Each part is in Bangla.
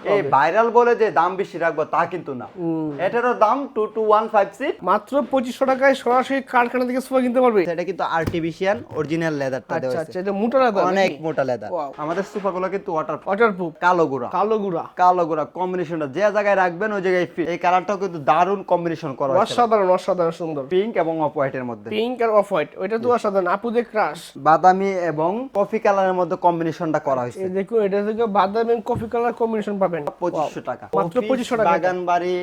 এই ভাইরাল বলে যে দাম বেশি রাখব তা কিন্তু না। এটারও দাম two two one five seat মাত্র পঁচিশশো টাকায় সরাসরি কারখানা থেকে সোফা কিনতে পারবে। এটা কিন্তু আর্টিফিশিয়াল অরিজিনাল লেদারটা দেওয়া আচ্ছা হয়েছে। আচ্ছা এটা মোটা রাখা অনেক মোটা লেদার. আমাদের সোফাগুলো কিন্তু ওয়াটার ওয়াটারপ্রুফ কালো গুড়া। কালো গুড়া। কালো গুড়া কম্বিনেশনটা যে জায়গায় রাখবেন ওই জায়গায় fit। এই কালারটাও কিন্তু দারুণ কম্বিনেশন করা হয়েছে। অসাধারণ অসাধারণ সুন্দর। পিঙ্ক এবং অফ হোয়াইটের মধ্যে। পিঙ্ক আর অফ হোয়াইট ওইটা তো অসাধারণ। আপুদের ক্রাশ বাদামি এবং কফি কালারের মধ্যে কম্বিনেশনটা করা হয়েছে। দেখুন এটা থেকে বাদাম এবং কফি কালার কম্বিনেশন পাবেন। পঁচিশশো টাকা। মাত্র পঁচিশশো টাকা। বাগান বাড়ি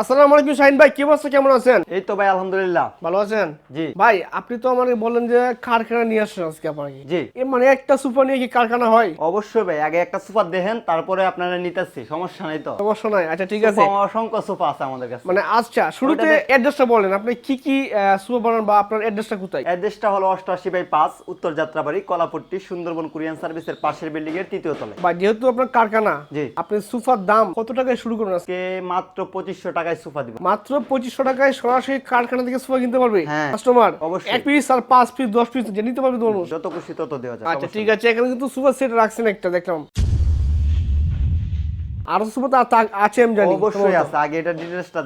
আসসালামু আলাইকুম শাহিন ভাই কি অবস্থা? কেমন আছেন? এই তো ভাই আলহামদুলিল্লাহ। ভালো আছেন? জি। ভাই আপনি তো আমাকে বললেন যে কারখানা নিয়ে আসছেন আজকে আপনাকে। জি। এ মানে একটা সুপার নিয়ে কি কারখানা হয়? অবশ্যই ভাই আগে একটা সোফা দেখেন তারপরে আপনারা নিতেছি সমস্যা নাই তো। সমস্যা নাই। আচ্ছা ঠিক আছে। অসংখ্য সোফা আছে আমাদের কাছে। মানে আচ্ছা শুরুতে অ্যাড্রেসটা বলেন আপনি কি কি সুপার বানান বা আপনার অ্যাড্রেসটা কোথায়? অ্যাড্রেসটা হলো অষ্টআশি বাই পাঁচ উত্তর যাত্রাবাড়ি কলাপট্টি সুন্দরবন কুরিয়ান সার্ভিসের পাশের বিল্ডিং এর তৃতীয় তলায়। বা যেহেতু আপনার কারখানা জি। আপনি সুপার দাম কত টাকায় শুরু করুন আজকে মাত্র পঁচিশশো টাকায় সোফা দিব। মাত্র পঁচিশশো টাকায় সরাসরি কারখানা থেকে সোফা কিনতে পারবে হ্যাঁ, কাস্টমার অবশ্যই। এক পিস আর পাঁচ পিস দশ পিস যে নিতে পারবে তোমার যত খুশি তত দেওয়া যায় আচ্ছা ঠিক আছে এখানে কিন্তু সোফা সেট রাখছেন একটা দেখলাম। আরও সুপার তো আছে আমি জানি অবশ্যই আছে আগে এটা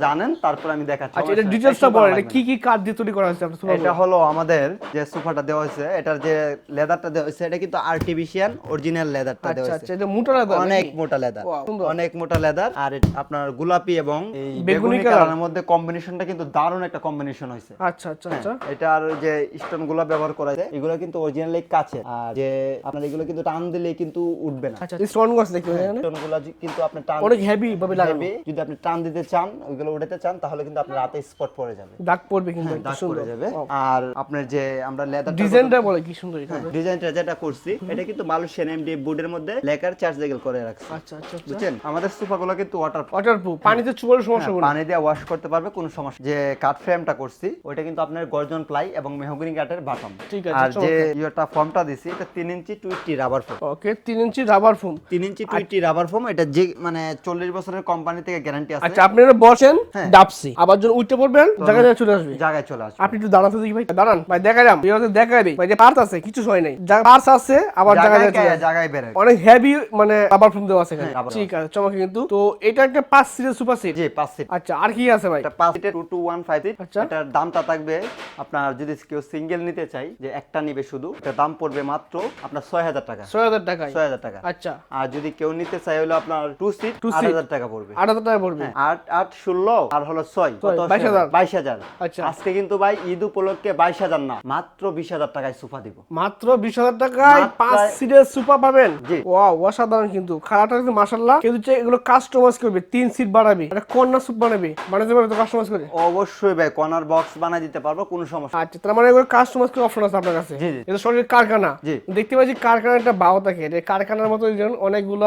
জানেন তারপর আমি দেখাচ্ছি। আচ্ছা এটা বলেন এটা কি কি কাঠ দিয়ে তৈরি করা হয়েছে আপনার সুপার এটা হলো আমাদের যে সোফাটা দেওয়া হয়েছে এটার যে লেদারটা দেওয়া হয়েছে এটা কিন্তু আর্টিফিশিয়াল অরিজিনাল লেদারটা দেওয়া আচ্ছা হয়েছে। আচ্ছা এটা মোটা রাখা অনেক মোটা লেদার অনেক মোটা লেদার আর আপনার গোলাপি এবং এই বেগুনি কালারের মধ্যে কম্বিনেশনটা কিন্তু দারুণ একটা কম্বিনেশন হয়েছে। আচ্ছা আচ্ছা আচ্ছা। এটার যে স্টোনগুলো ব্যবহার করা যায় এগুলো কিন্তু অরিজিনালি কাছে আর যে আপনার এগুলো কিন্তু টান দিলে কিন্তু উঠবে না। আচ্ছা স্টোন গাছ দেখি স্টোনগুলো কিন্তু আপনি টান অনেক হেভি ভাবে লাগানো। দিবে। যদি আপনি টান দিতে চান ওইগুলো উঠাতে চান তাহলে কিন্তু আপনার রাতে স্পট পড়ে যাবে। দাগ পড়বে কিন্তু দাগ পড়ে যাবে। আর আপনার যে আমরা লেদার ডিজাইনটা বলে কি সুন্দর ডিজাইনটা যেটা করছি এটা কিন্তু মালয়েশিয়ান এমডি বোর্ডের মধ্যে লেকার চার্জেবল করে রাখছে। আচ্ছা আচ্ছা আচ্ছা। বুঝছেন? আমাদের সোফাগুলো কিন্তু ওয়াটার ওয়াটারপ্রুফ পানিতে চুবালে সমস্যা হবে পানি দিয়ে ওয়াশ করতে পারবে কোনো সমস্যা যে কাঠ ফ্রেমটা করছি ওইটা কিন্তু আপনার গর্জন প্লাই এবং মেহগনি কাঠের বাটন ঠিক আছে, আর যে। ইয়েটা ফর্মটা দিছি এটা তিন ইঞ্চি টুইটি রাবার ফোম ওকে তিন ইঞ্চি রাবার ফোম তিন ইঞ্চি টুইটি রাবার ফোম এটা যে মানে চল্লিশ বছরের কোম্পানি থেকে গ্যারান্টি আছে। আচ্ছা আপনি বসেন হ্যাঁ। ডাবসি। আবার যখন উঠতে পড়বেন জায়গা জায়গায় চলে আসবে। জায়গায় চলে আসবে। আপনি একটু দাঁড়াতে দেখি ভাই দাঁড়ান। ভাই দেখা যাম দেখাই দিই। ভাই যে পার্স আছে কিছু হয় নাই। পার্স আছে আবার জায়গা জায়গায় জায়গায় চলে। জায়গায় বেড়ে অনেক হেভি মানে রাবার ফোম দেওয়া আছে এখানে। হ্যাঁ, ঠিক আছে চমকে কিন্তু। তো এটা একটা পাঁচ সিটের সুপার সিট জি পাঁচ সিট আচ্ছা আর কি আছে ভাই? এটা পাঁচ সিটের two two one five seat আচ্ছা। এটার দামটা থাকবে আপনার যদি কেউ সিঙ্গেল নিতে চাই যে একটা নিবে শুধু এটা দাম পড়বে মাত্র আপনার ছয় হাজার টাকা। ছয় হাজার টাকায়? ছয় হাজার টাকা। আচ্ছা। আর যদি কেউ নিতে চাই হলো আপনার টু সিট Two হাজার টাকা পড়বে। আট হাজার টাকা পড়বে। আট আট ষোলো আর হলো ছয়। ছয়, বাইশ হাজার। বাইশ হাজার। আচ্ছা। আজকে কিন্তু ভাই ঈদ উপলক্ষে বাইশ হাজার না মাত্র বিশ হাজার টাকায় সোফা দিব। মাত্র বিশ হাজার টাকায় পাঁচ সিটের সুপার পাবেন। জি। ওয়াও অসাধারণ কিন্তু। কিন্তু এগুলো কাস্টমাইজ করবে তিন সিট বাড়াবে একটা কর্নার সুপ বানাবে বানাতে পারবে তো কাস্টমাইজ করে? অবশ্যই ভাই কর্নার বক্স বানাই দিতে পারব কোনো সমস্যা আচ্ছা তার মানে এগুলো কাস্টমাইজ করে অপশন আছে আপনার কাছে। এটা সরকারি কারখানা। দেখতে পাচ্ছি কারখানা একটা বাও থাকে। কারখানার মতো অনেকগুলো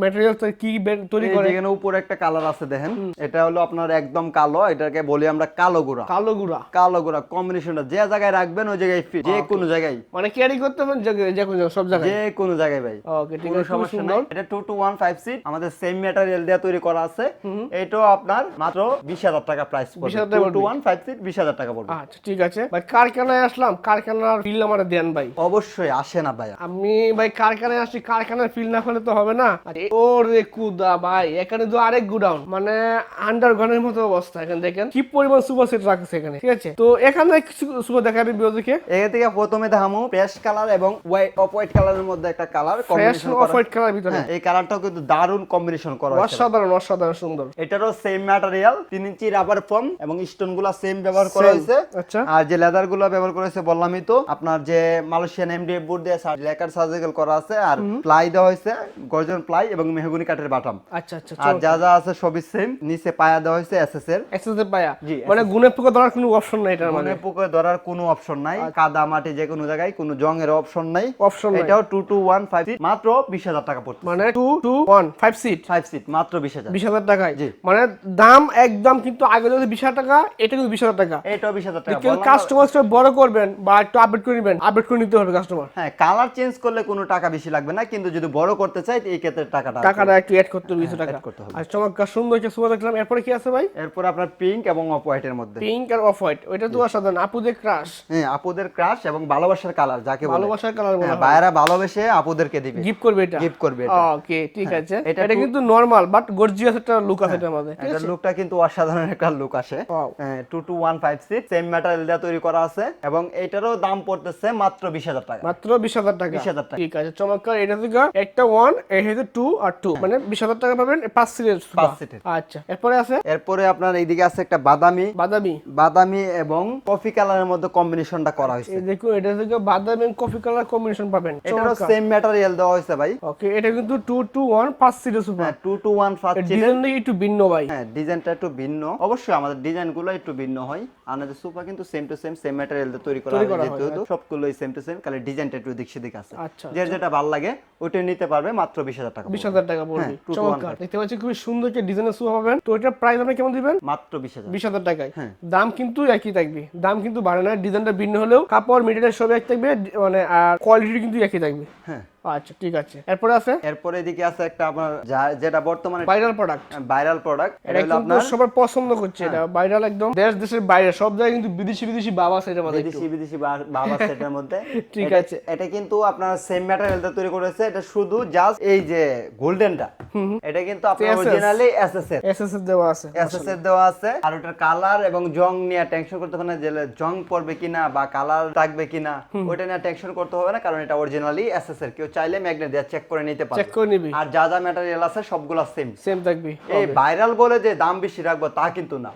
ম্যাটেরিয়াল কি তৈরি করে? যেখানে উপরে একটা কালার আছে দেখেন। এটা হলো আপনার একদম কালো এটাকে বলি আমরা কালো গুড়া। কালো গুড়া। কালো গুড়া কম্বিনেশনটা যে জায়গায় রাখবেন ওই জায়গায় fit। যে কোনো জায়গায়। মানে ক্যারি করতে হবে যে কোনো সব জায়গায়? যে কোনো জায়গায় ভাই। ওকে ঠিক আছে সমস্যা নাই। এটা two two one five seat আমাদের সেম ম্যাটেরিয়াল দিয়ে তৈরি করা আছে। এটাও আপনার মাত্র বিশ হাজার টাকা প্রাইস পড়বে। টাকা টু টু পড়বে। ওয়ান ফাইভ সিট বিশ হাজার টাকা পড়বে। আচ্ছা ঠিক আছে। ভাই কারখানায় আসলাম কারখানার ফিল আমার দেন ভাই। অবশ্যই আসে না ভাই। আমি ভাই কারখানায় আসছি কারখানার ফিল না করলে তো হবে না। আর ওরে কুদা ভাই এখানে তো আরেক গুডাউন। মানে আন্ডারগ্রাউন্ডের মতো অবস্থা এখানে দেখেন। কি পরিমাণ সুপার সেট রাখছে এখানে ঠিক আছে? তো এখানে কিছু সুপার দেখাবে বিরোধীকে এখান থেকে প্রথমে দেখামু পেশ কালার এবং হোয়াইট অফ হোয়াইট কালারের মধ্যে একটা colour fresh combination of white colour ভিতরে। এই কালারটাও কিন্তু দারুণ কম্বিনেশন করা হয়েছে। অসাধারণ অসাধারণ সুন্দর। এটারও সেম ম্যাটেরিয়াল তিন ইঞ্চি রাবার ফর্ম এবং স্টোনগুলা সেম ব্যবহার করা হয়েছে। আচ্ছা। আর যে লেদারগুলো ব্যবহার করা হয়েছে বললামই তো আপনার যে মালয়েশিয়ান এমডিএফ বোর্ড দিয়ে লেকার সার্জিক্যাল করা আছে আর প্লাই দেওয়া হয়েছে গর্জন প্লাই এবং মেহগুনি কাঠের বাটাম। আচ্ছা আচ্ছা আর যা যা আছে সবই সেম নিচে পায়া দেওয়া হয়েছে এসএস এর এক্সেসে পায়া? জি, মানে গুণে পোকা ধরার কোনো অপশন নাই এটার মানে? মনে পুকুরে ধরার কোনো অপশন নাই কাদা মাটি যে কোনো জায়গায় কোনো জংয়ের অপশন নাই। অপশন নাই। এটাও টু টু ওয়ান ফাইভ মাত্র বিশ হাজার টাকা পড়ছে মানে two two one five seat five seat মাত্র বিশ হাজার। বিশ হাজার টাকায়? জি। মানে দাম একদম কিন্তু আগে যদি বিশ হাজার টাকা এটা কিন্তু বিশ হাজার টাকা। এটাও বিশ হাজার টাকা। কেউ বললাম না? কাস্টমার বড় করবেন বা একটু আপডেট করে নেবেন আপডেট করে নিতে হবে কাস্টমার হ্যাঁ কালার চেঞ্জ করলে কোনো টাকা বেশি লাগবে না কিন্তু যদি বড় করতে চাই এই ক্ষেত্রে টাকাটা টাকাটা একটু অ্যাড করতে হবে কিছু টাকা। করতে হবে। আর চমৎকার সুন্দর দেখলাম। এরপরে কি আছে ভাই? এরপর আপনার পিঙ্ক এবং অফ হোয়াইটের মধ্যে। পিঙ্ক আর অফ হোয়াইট ওইটা তো অসাধারণ। আপুদের ক্রাশ হ্যাঁ আপুদের ক্রাশ এবং ভালোবাসার কালার যাকে বলে। ভালোবাসার কালার হ্যাঁ, হয়। ভাইয়েরা ভালোবেসে আপুদেরকে দিবে। গিফট করবে এটা? গিফট করবে এটা। হ্যাঁ, ওকে ঠিক আছে। এটা এটা কিন্তু নরমাল বাট গর্জিয়াস একটা লুক আছে এটার মধ্যে আছে? লুকটা কিন্তু অসাধারণ একটা লুক আসে। Wow. Two two one five six same material দিয়ে তৈরি করা আছে এবং এটারও দাম পড়তেছে মাত্র বিশ হাজার টাকা। মাত্র বিশ হাজার টাকা। 20,000 টাকা। ঠিক আছে চমৎকার। এটা থেকে একটা ওয়ান এই হচ্ছে টু আর টু মানে বিশ হাজার টাকা পাবেন পাঁচ সিটের পাঁচ সিটের। আচ্ছা এরপরে আছে? এরপরে আপনার এইদিকে আছে একটা বাদামি। বাদামি। বাদামি এবং কফি কালারের মধ্যে কম্বিনেশনটা করা হয়েছে। দেখুন এটা থেকে বাদামি কফি কালার কম্বিনেশন পাবেন। এটারও সেম ম্যাটেরিয়াল দেওয়া হয়েছে ভাই। ওকে এটা কিন্তু টু টু ওয়ান পাঁচ সিটের সুপার হ্যাঁ টু টু ওয়ান ফাইভ ডিজাইনটা একটু ভিন্ন ভাই। হ্যাঁ ডিজাইনটা একটু ভিন্ন। অবশ্যই আমাদের ডিজাইনগুলো একটু ভিন্ন হয়। আমাদের সুপা কিন্তু same two same same material দিয়ে তৈরি করা তৈরি হয় যেহেতু সবগুলোই সেম টু সেম খালি ডিজাইনটা একটু দিক সেদিক আছে। আচ্ছা, যে যেটা ভালো লাগে ওইটা নিতে পারবে মাত্র বিশ হাজার টাকা বিশ হাজার টাকা পড়বে। দেখতে পাচ্ছি খুবই সুন্দর একটা ডিজাইনের পাবেন। তো এটা প্রাইস আপনি কেমন দিবেন? মাত্র বিশ হাজার। বিশ হাজার টাকায়। হ্যাঁ। দাম কিন্তু একই থাকবে। দাম কিন্তু বাড়ে না। ডিজাইনটা ভিন্ন হলেও কাপড় মেটেরিয়াল সব এক থাকবে। মানে আর কোয়ালিটি কিন্তু একই থাকবে। হ্যাঁ। আচ্ছা ঠিক আছে। এরপরে আছে? এরপরে এদিকে আছে একটা আপনার যেটা বর্তমানে ভাইরাল প্রোডাক্ট ভাইরাল প্রোডাক্ট এটা কিন্তু সবাই পছন্দ করছে এটা। ভাইরাল একদম। দেশ দেশের বাইরে সব জায়গায় কিন্তু বিদেশি বিদেশি বাবা আছে এটার মধ্যে বিদেশি বিদেশি বাবা সেটের মধ্যে। ঠিক আছে। এটা কিন্তু আপনার সেম তৈরি করেছে। এটা শুধু জাস্ট এই যে গোল্ডেনটা। এটা কিন্তু আপনার অরিজিনালি এসএস এর এসএসএস দেওয়া আছে। এসএস এর দেওয়া আছে। আর ওটার কালার এবং জং নিয়ে টেনশন করতে হবে না যে জং পড়বে কিনা বা কালার থাকবে কিনা ওটা নিয়ে টেনশন করতে হবে না কারণ এটা অরিজিনালি এসএস এর। কেউ চাইলে ম্যাগনেট দিয়ে চেক করে নিতে পারবে। চেক করে নিবি। আর যা যা ম্যাটেরিয়াল আছে সবগুলো সেম সেম থাকবি। এই ভাইরাল বলে যে দাম বেশি রাখব তা কিন্তু না।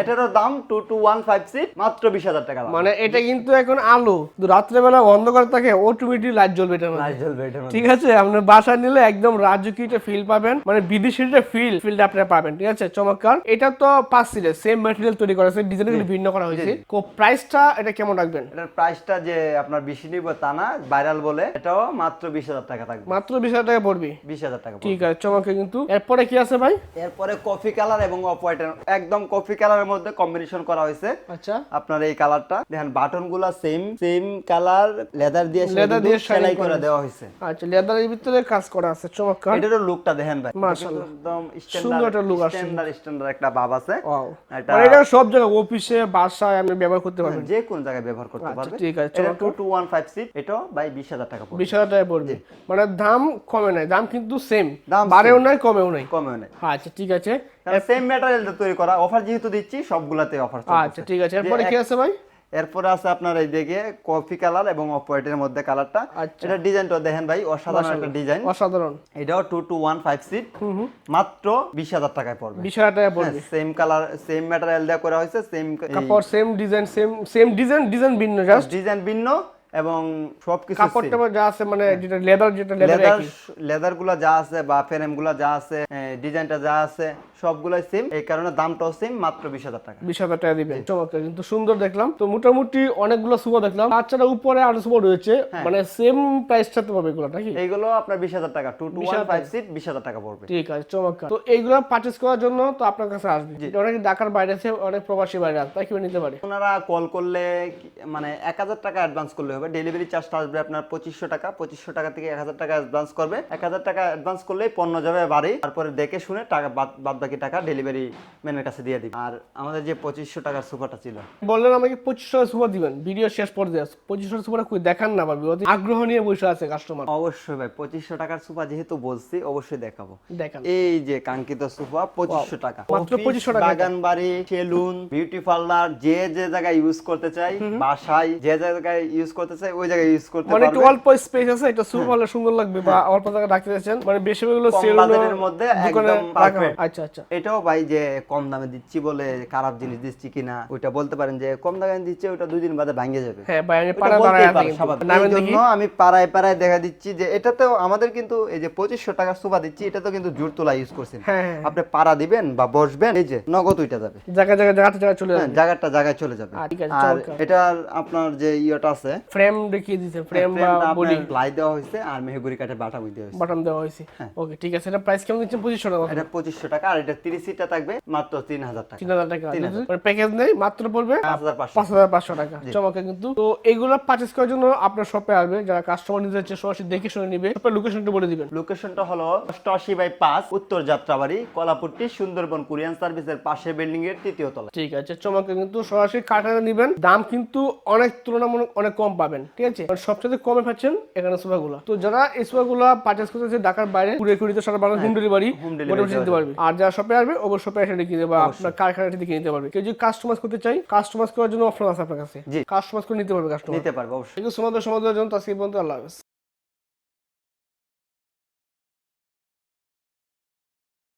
এটারও দাম two two one five six মাত্র বিশ হাজার টাকা মানে এটা কিন্তু এখন আলো। রাত্রেবেলা অন্ধকার থাকে অটোমেটিক লাইট জ্বলবে এটার মধ্যে। লাইট জ্বলবে এটার মধ্যে। ঠিক আছে? আপনার বাসায় নিলে একদম রাজকীয় ফিল পাবেন। মানে বিদেশি ফিল ফিলটা আপনারা পাবেন। ঠিক আছে? চমৎকার। এটা তো পাঁচ সিটের সেম ম্যাটেরিয়াল তৈরি করা হয়েছে ডিজাইনগুলো ভিন্ন করা হয়েছে। কো প্রাইসটা এটা কেমন রাখবেন? এটার প্রাইসটা যে আপনার বেশি নিব তা না ভাইরাল বলে এটাও মাত্র বিশ হাজার টাকা থাকবে। মাত্র বিশ হাজার টাকা পড়বি? বিশ হাজার টাকা ঠিক আছে চমৎকার কিন্তু। এরপরে কি আছে ভাই? এরপরে কফি কালার এবং অফ হোয়াইটের একদম কফি কালারের মধ্যে কম্বিনেশন করা হয়েছে। আচ্ছা। আপনার এই কালারটা। দেখেন বাটনগুলা সেম সেম কালার লেদার দিয়ে Leather দিয়ে সেলাই করে দেওয়া হয়েছে। আচ্ছা লেদারের ভিতরে কাজ করা আছে চমৎকার। এটারও লুকটা দেখেন ভাই। মাশাআল্লাহ। একদম একটা look আসছে। স্ট্যান্ডার্ড স্ট্যান্ডার্ড একটা ভাব আছে. এটা মানে এটা সব জায়গায় অফিসে বাসায় আপনি ব্যবহার করতে পারবেন। যে কোন জায়গায় ব্যবহার করতে আচ্ছা, পারবে। ঠিক আছে, এটা চমৎকার। Two two one five seat এটাও ভাই বিশ হাজার টাকা পড়বে। বিশ হাজার টাকা পড়বে। মানে দাম কমে নাই দাম কিন্তু সেম দাম বাড়েও নাই কমেও নাই। কমেও নেই। আচ্ছা ঠিক আছে। সেম ম্যাটেরিয়াল তৈরি করা। অফার যেহেতু দিচ্ছি সবগুলাতে অফার আচ্ছা ঠিক আছে। এরপরে কি আছে ভাই? এরপরে আছে আপনার এই দিকে কফি কালার এবং অফ হোয়াইটের মধ্যে কালারটা আচ্ছা। এটা ডিজাইনটা দেখেন ভাই অসাধারণ একটা ডিজাইন। অসাধারণ। এটাও two two one five seat মাত্র বিশ হাজার টাকায় পড়বে। বিশ হাজার টাকা পড়বে। সেম কালার সেম ম্যাটেরিয়াল দিয়ে করা হয়েছে সেম কাপড় same design same same design design ভিন্ন জাস্ট ডিজাইন ভিন্ন। এবং সবকিছু কাপড়টা যা আছে মানে যেটা লেদার যেটা লেদার লেদারগুলা যা আছে বা ফ্রেমগুলা যা আছে ডিজাইনটা যা আছে সবগুলাই সেম এই কারণে দামটাও সেম মাত্র বিশ হাজার টাকা। বিশ হাজার টাকা দিবেন। চমৎকার কিন্তু সুন্দর দেখলাম। তো মোটামুটি অনেকগুলো সুপার দেখলাম। তাছাড়া উপরে আরও সুপার রয়েছে হ্যাঁ। মানে সেম প্রাইসটা তো পাবে এগুলো নাকি? এইগুলো আপনার বিশ হাজার টাকা। Two two one five seat বিশ হাজার টাকা পড়বে। ঠিক আছে চমৎকার। তো এইগুলো পারচেস করার জন্য তো আপনার কাছে আসবে। অনেক ঢাকার বাইরে আছে অনেক প্রবাসী বাইরে আছে তাই কীভাবে নিতে পারে। ওনারা কল করলে মানে এক হাজার টাকা অ্যাডভান্স করলে হবে। ডেলিভারি চার্জটা আসবে আপনার পঁচিশশো টাকা। পঁচিশশো টাকা থেকে এক হাজার টাকা অ্যাডভান্স করবে। এক হাজার টাকা অ্যাডভান্স করলেই পণ্য যাবে বাড়ি। তারপরে দেখে শুনে টাকা বাদ বাকি টাকা ডেলিভারি ম্যানের কাছে দিয়ে দিবে। আর আমাদের যে পঁচিশশো টাকার সুপারটা ছিল। বললেন আমাকে পঁচিশশো সুপার দিবেন? ভিডিও শেষ পর্যায়ে পঁচিশশো সুপার কই? দেখান না অতি আগ্রহ নিয়ে বসে আছে কাস্টমার অবশ্যই ভাই পঁচিশশো টাকার সুপা যেহেতু বলছি অবশ্যই দেখাবো। দেখান। এই যে কাঙ্ক্ষিত সুপা পঁচিশশো টাকা। মাত্র 2500 টাকা। বাগান বাড়ি সেলুন বিউটি পার্লার যে যে জায়গায় ইউজ করতে চাই বাসায় যে জায়গায় ইউজ করতে চাই ওই জায়গায় ইউজ করতে মানে একটু পারবে। অল্প স্পেস আছে এটা হলে সুন্দর লাগবে বা অল্প জায়গা রাখতে চাচ্ছেন। মানে গুলো মধ্যে একদম perfect। আচ্ছা আচ্ছা। এটাও ভাই যে কম দামে দিচ্ছি বলে খারাপ জিনিস দিচ্ছি কিনা বলতে পারেন যে কম দামে দিচ্ছে ওটা দুই দিন বাদে ভাঙে যাবে। হ্যাঁ পাড়া দাঁড়ায় আছি জন্য আমি পাড়ায় পাড়ায় দেখা দিচ্ছি যে এটাতেও আমাদের কিন্তু এই যে পঁচিশশো টাকার সোফা দিচ্ছি এটা তো কিন্তু জোর তোলা ইউজ করছেন। হ্যাঁ হ্যাঁ আপনি পাড়া দিবেন বা বসবেন এই যে নগদ ওইটা যাবে। জায়গা জায়গা জায়গা চলে হ্যাঁ, যাবে। জায়গাটা জায়গায় চলে যাবে। আর। এটার আপনার যে ইয়েটা আছে ফ্রেম দেখিয়ে দিছে ফ্রেম বা বডি প্লাই দেওয়া হয়েছে আর মেহগুড়ি কাঠের বাটামি দেওয়া হয়েছে। বাটন দেওয়া হয়েছে। ওকে ঠিক আছে এটা প্রাইস কেমন দিচ্ছেন? পঁচিশশো টাকা। এটা পঁচিশশো টাকা আর এটা তিরিশ সিটটা থাকবে মাত্র তিন হাজার টাকা। তিন হাজার টাকা। প্যাকেজ নেই মাত্র পড়বে পাঁচ হাজার পাঁচশো। পাঁচ হাজার পাঁচশো টাকা। চমকে কিন্তু। তো এগুলো পারচেস করার জন্য আপনার শপে আসবে। যারা কাস্টমার নিতে যাচ্ছে সরাসরি দেখে শুনে নিবে। শপের লোকেশনটা বলে দিবেন। লোকেশনটা হলো অষ্টআশি বাই পাঁচ উত্তর যাত্রাবাড়ি কলাপুরটি সুন্দরবন কুরিয়ান সার্ভিসের পাশে বিল্ডিং এর তৃতীয় তলা ঠিক আছে চমকে কিন্তু। সরাসরি কারখানা নিবেন। দাম কিন্তু অনেক তুলনামূলক অনেক কম পাবেন ঠিক আছে? সবচেয়ে কমে পাচ্ছেন এখানে সোফাগুলো। তো যারা এই সোফাগুলো পারচেস করতেছে ঢাকার বাইরে কুড়ি কুড়িতে সারা বাংলা হোম ডেলিভারি মোটামুটি দিতে পারবে। আর যারা শপে আসবে ওগুলো শপে এসে দেখে দেবে বা আপনার কারখানা থেকে নিতে পারবে। কেউ যদি কাস্টমাইজ করতে চাই কাস্টমাইজ করার জন্য অপশন আছে আপনার কাছে। কাস্টমার কাস্টমাইজ করে নিতে পারবে কাস্টমার নিতে পারবে অবশ্যই। ঠিক সমাজের সমাধান জন্য তো বন্ধু আল্লাহ হাফেজ।